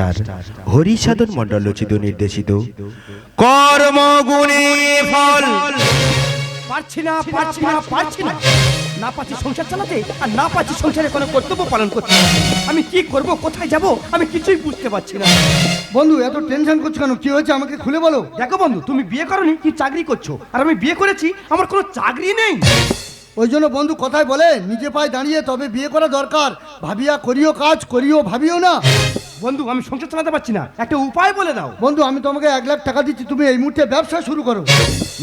Master Harisadhan মণ্ডল রচিত নির্দেশিত। কর্মগুণে ফল। পারছি না পারছি না পারছি না। না পাচ্ছি সংসার চালাতে আর না পাচ্ছি সংসারে কোনো কর্তব্য পালন করতে। আমি কি করব কোথায় যাব আমি কিছুই বুঝতে পারছি না। বন্ধু এত টেনশন করছ কেন? কি হয়েছে? আমাকে খুলে বলো। দেখো বন্ধু তুমি বিয়ে করনি কি চাকরি করছ? আর আমি বিয়ে করেছি আমার কোনো চাকরি নেই। ওই জন্য বন্ধু কথায় বলে নিজে পায়ে দাঁড়িয়ে তবে বিয়ে করা দরকার। ভাবিয়া করিও কাজ করিও ভাবিও না। বন্ধু আমি সংসার চালাতে পারছি না। একটা উপায় বলে দাও। বন্ধু আমি তোমাকে এক লাখ টাকা দিচ্ছি তুমি এই মুহূর্তে ব্যবসা শুরু করো।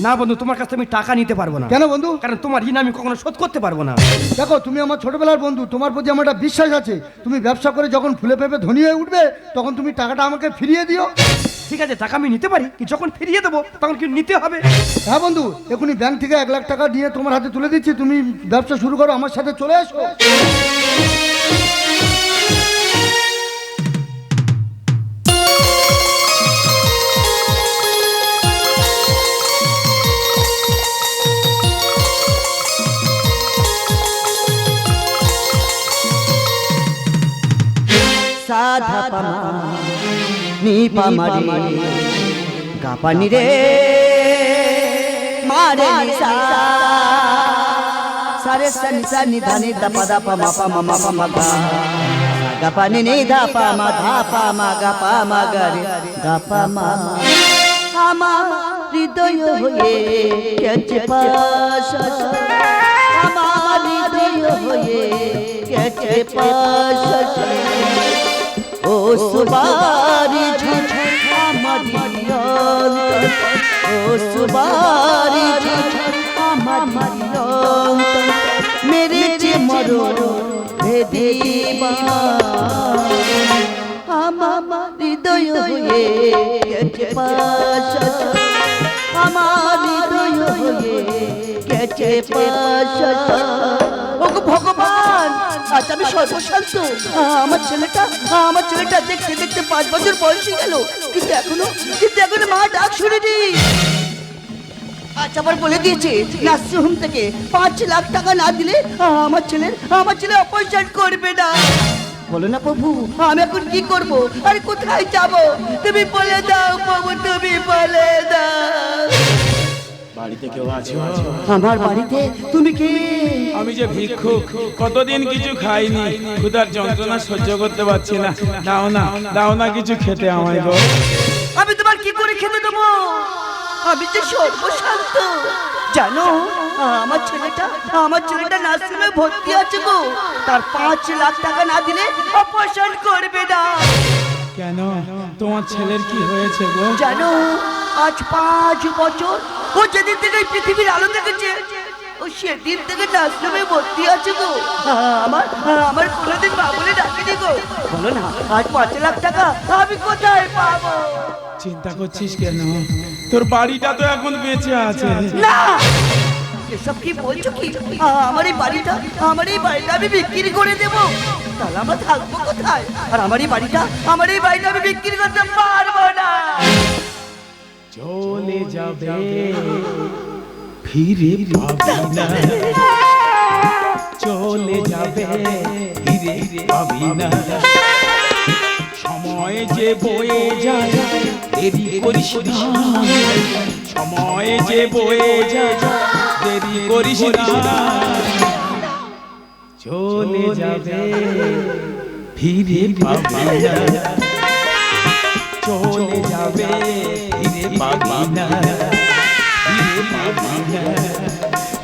না বন্ধু তোমার কাছে আমি টাকা নিতে পারব না। কেন বন্ধু? কারণ তোমার ঋণ আমি কখনো শোধ করতে পারব না। দেখো তুমি আমার ছোটবেলার বন্ধু তোমার প্রতি আমার একটা বিশ্বাস আছে। তুমি ব্যবসা করে যখন ফুলে ফেপে ধনী হয়ে উঠবে তখন তুমি টাকাটা আমাকে ফিরিয়ে দিও। ঠিক আছে টাকা আমি নিতে পারি কি যখন ফিরিয়ে দেবো তখন কি নিতে হবে? হ্যাঁ বন্ধু এখনই ব্যাংক থেকে এক লাখ টাকা দিয়ে তোমার হাতে তুলে দিচ্ছি তুমি ব্যবসা শুরু করো আমার সাথে চলে এসো। সাধা পামা নি পামারে গাপানি রে। মারে নিসা সারে সনি সনি ধানি দপা দপা মা পা মা পা মা গা। গাপানি নি ধা পা মা ধা পা মা গা পা মা গা রে। গা পা মা। আমার হৃদয় হয়ে গেছে পাশ। আমার হৃদয় হয়ে গেছে পাশ। ও সুবারি ঝড় আমার ও সুবারি ঝড় আমার মরিয়ন মেরে যে মরো ভেদিবা আমার হৃদয় হয়ে গেছে পাশ। আমার হৃদয় হয়ে গেছে পাশ। আজ আমি সর্বশান্ত। আমার ছেলেটা আমার ছেলেটা দেখতে দেখতে পাঁচ বছর বয়সী গেল। কিন্তু এখনও কিন্তু এখনও মা ডাক শুনিনি। আচ্ছা আবার বলে দিয়েছে নার্সিং হোম থেকে পাঁচ লাখ টাকা না দিলে আমার ছেলের আমার ছেলে অপারেশন করবে না। বলো না প্রভু, আমি এখন কি করব? আরে কোথায় যাব? তুমি বলে দাও প্রভু, তুমি বলে দাও। বাড়িতে কেউ আছে? আমার বাড়িতে তুমি কি? আমি যে ভিক্ষুক কতদিন কিছু খাইনি ক্ষুধার যন্ত্রণা সহ্য করতে পারছি না। দাও না দাও না কিছু খেতে আমায় গো। আমি তোমার কি করে খেতে দেবো? আমি যে সর্বশান্ত। জানো আমার ছেলেটা আমার ছেলেটা নার্সিংয়ে ভর্তি আছে গো। তার পাঁচ লাখ টাকা না দিলে অপারেশন করবে না। কেন? তোমার ছেলের কি হয়েছে গো? জানো আজ পাঁচ বছর ও যেদিন থেকে পৃথিবীর আলো দেখেছে ও সেদিন থেকে নার্সিংয়ে ভর্তি আছে গো। আমার আমার কোনোদিন মা বলে ডাকেনি গো। বলো না আজ পাঁচ লাখ টাকা আমি কোথায় পাবো? চিন্তা করছিস কেন? তোর বাড়িটা তো এখন বেঁচে আছে। না! এসব কি বলছো কি? আমার এই বাড়িটা আমার এই বাড়িটা আমি বিক্রি করে দেব। তাহলে আমরা থাকব কোথায়? আর আমার এই বাড়িটা আমার এই বাড়িটা আমি বিক্রি করতে পারব না। চলে যাবে। ফিরে পাবি না। চলে যাবে। ফিরে পাবি না। সময় যে বয়ে যায় দেরি করিস না। সময় যে বয়ে যায় দেরি করিস না। চলে যাবে। ফিরে পাবি না। চলে যাবে। ফিরে পাবি না ফিরে পাবি না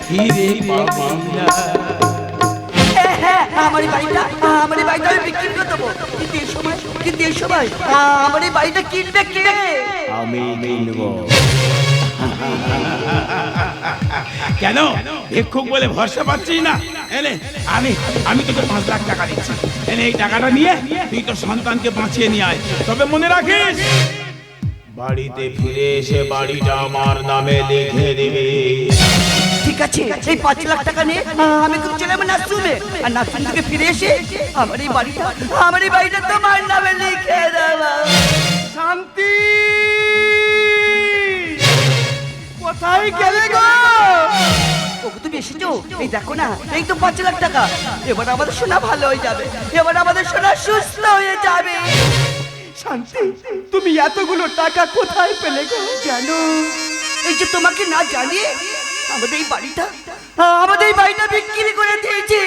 ফিরে পাবি না হ্যাঁ, আমার বাড়িটা আমার বাড়িটা আমি বিক্রি করে দেবো। কিন্তু এই সময় কিন্তু এই সময় আমার এই বাড়িটা কিনবে কে? আমি কিনবো। কেন? ভিক্ষুক বলে ভরসা পাচ্ছি না? এনে আমি আমি তোকে পাঁচ লাখ টাকা দিচ্ছি। এনে এই টাকাটা নিয়ে তুই তোর সন্তানকে বাঁচিয়ে নিয়ে আয়। তবে মনে রাখিস বাড়িতে ফিরে এসে বাড়িটা আমার নামে লিখে দিবি। ঠিক আছে এই পাঁচ লাখ টাকা নিয়ে আমি কিন্তু চলে যাব নার্সিংহোমে আর নার্সিং থেকে ফিরে এসে আমার এই বাড়িটা আমার এই বাড়িটা তোমার নামে লিখে দেবো। শান্তি! কোথায় গেলে গো? ওকে তুমি এসেছ? এই দেখো না, এই তো পাঁচ লাখ টাকা। এবার আমাদের সোনা ভালো হয়ে যাবে। এবার আমাদের সোনা সুস্থ হয়ে যাবে। শান্তি, তুমি এতগুলো টাকা কোথায় পেলে গো, জানো? এই যে তোমাকে না জানিয়ে আমাদের এই বাড়িটা, আমাদের এই বাড়িটা বিক্রি করে দিয়েছে।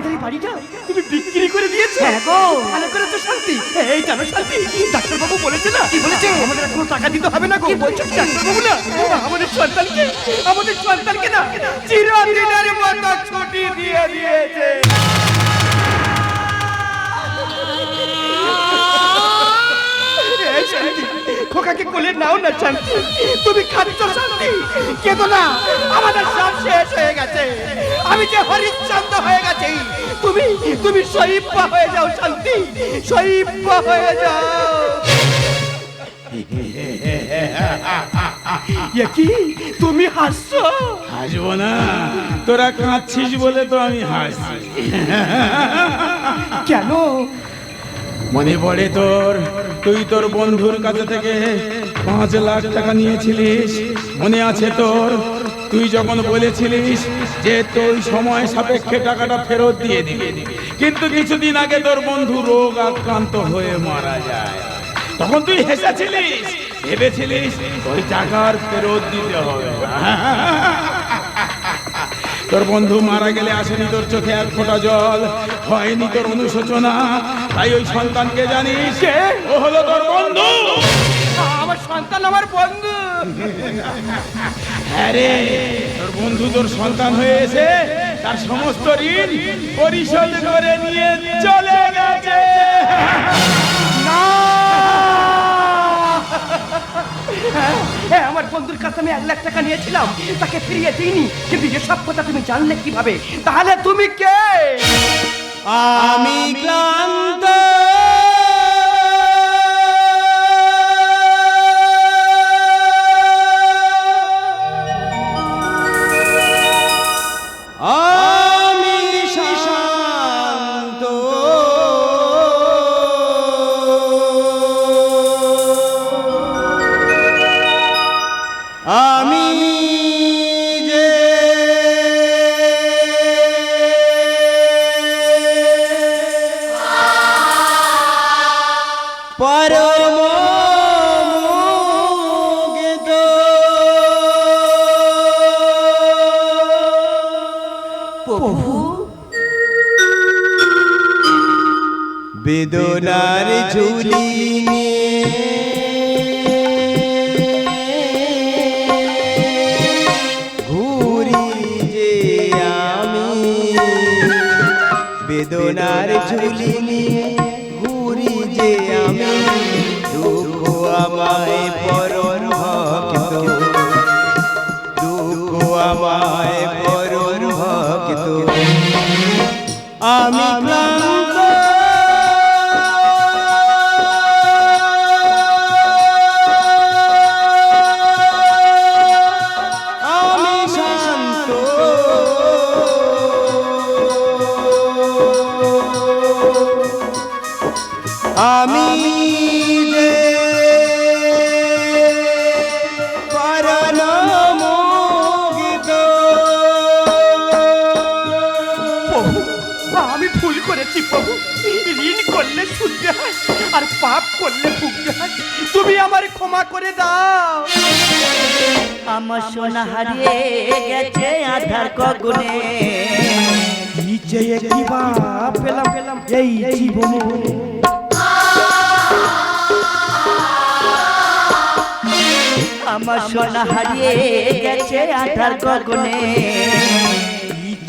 আমাদের এই বাড়িটা তুমি বিক্রি করে দিয়েছ? হ্যাঁ গো। ভালো করেছ শান্তি। এই জানো শান্তি ডাক্তারবাবু বলেছে না? কি বলেছে? আমাদের কোনো টাকা দিতে হবে না গো। কি বলছো? ডাক্তারবাবু না? আমাদের সন্তানকে আমাদের সন্তানকে না চিরদিনের মতো ছুটি দিয়ে দিয়েছে। খোকাকে কোলে নাও না শান্তি। তুমি খাচ্ছ শান্তি। কেঁদো না আমাদের সব শেষ হয়ে গেছে। আমি যে হরিশ্চন্দ্র হয়ে গেছি। তুমি তুমি শহীদা হয়ে যাও শান্তি। শহীদা হয়ে যাও। কি? তুমি হাসছো? হাসবো না। তোরা কাঁদছিস বলে তো আমি হাসছি। কেন? মনে পড়ে তোর তুই তোর বন্ধুর কাছে থেকে পাঁচ লাখ টাকা নিয়েছিলিস, মনে আছে তোর? তুই যখন বলেছিলিস যে তুই সময় সাপেক্ষে টাকাটা ফেরত দিয়ে দিবি, কিন্তু কিছুদিন আগে তোর বন্ধু রোগ আক্রান্ত হয়ে মারা যায়। তখন তুই হেসেছিলিস, ভেবেছিলিস ওই টাকার ফেরত দিতে হবে। তোর বন্ধু মারা গেলে আসেনি তোর চোখে এক ফোঁটা জল, হয়নি তোর অনুশোচনা, তাই ওই সন্তানকে জানিস? ও হলো তোর বন্ধু! সন্তান আমার বন্ধু। হ্যাঁ রে তোর বন্ধু তোর সন্তান হয়ে এসে তার সমস্ত ঋণ পরিশোধ করে নিয়ে চলে গেছে। না। হ্যাঁ আমার বন্ধুর কাছে আমি এক লাখ টাকা নিয়েছিলাম তাকে ফিরিয়ে দিইনি। কিন্তু এসব কথা তুমি জানলে কীভাবে? তাহলে তুমি কে? আমি ক্লান্ত। পরম প্রভু বেদনার ঝুলি ঘুরি যে আমি বেদনার ঝুলি নিয়ে যে আমি দুঃখ আমায় পরম ভক্ত। দুঃখ আমায় পরম ভক্ত। আমি করেছি প্রভু ঋণ করলে শুনতে হয় আর পাপ করলে ভুগতে হয়। তুমি আমার ক্ষমা করে দাও। আমার সোনা হারিয়ে গেছে আধার কগুনে। চেয়ে কি বা পেলাম পেলাম? এই জীবনে। আমার সোনা হারিয়ে গেছে আধার কগুনে।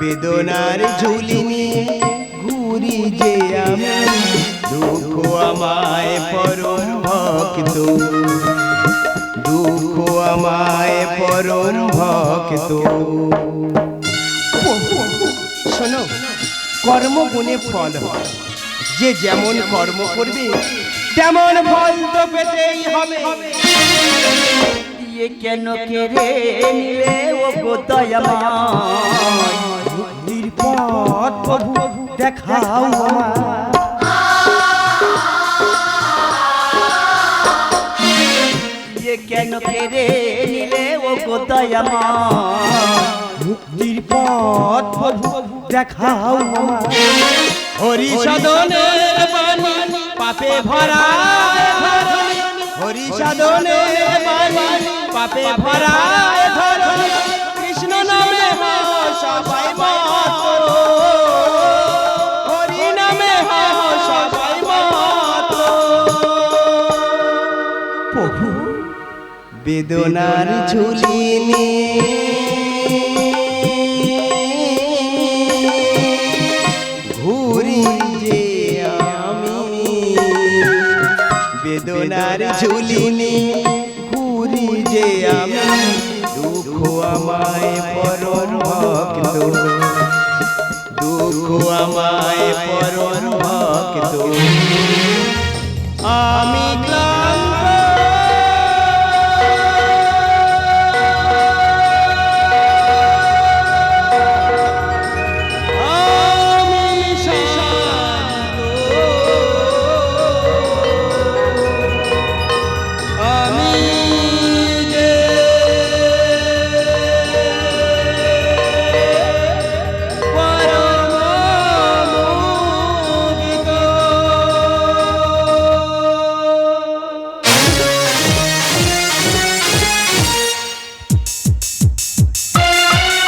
বেদনার ঝুলি নিয়ে ঘুরি যে আমি, দুঃখ আমায় পরম ভক্ত। দুঃখ আমায় পরম ভক্ত। শোনো, কর্ম গুণে ফল হয়। যে যেমন কর্ম করবে, তেমন ফল তো পেতেই হবে। দিয়ে কেন কেড়ে নিলে ও দয়াময়? মুক্তির পথ প্রভু দেখাও দিয়ে কেন কেড়ে নিলে ও গো দয়াময় মুক্তির পথ প্রভু দেখাও আমায়। হরি সাধনের বাণী পাপে ভরা হরি সাধনের বাণী পাপে ভরা হও সবাই মত হরি নামে হও সবাই মত প্রভু বেদনার ঝুলি ঘুরি যে আমি। বেদনার ঝুলি ঘুরি যে আমি। দুঃখ আমায় পরম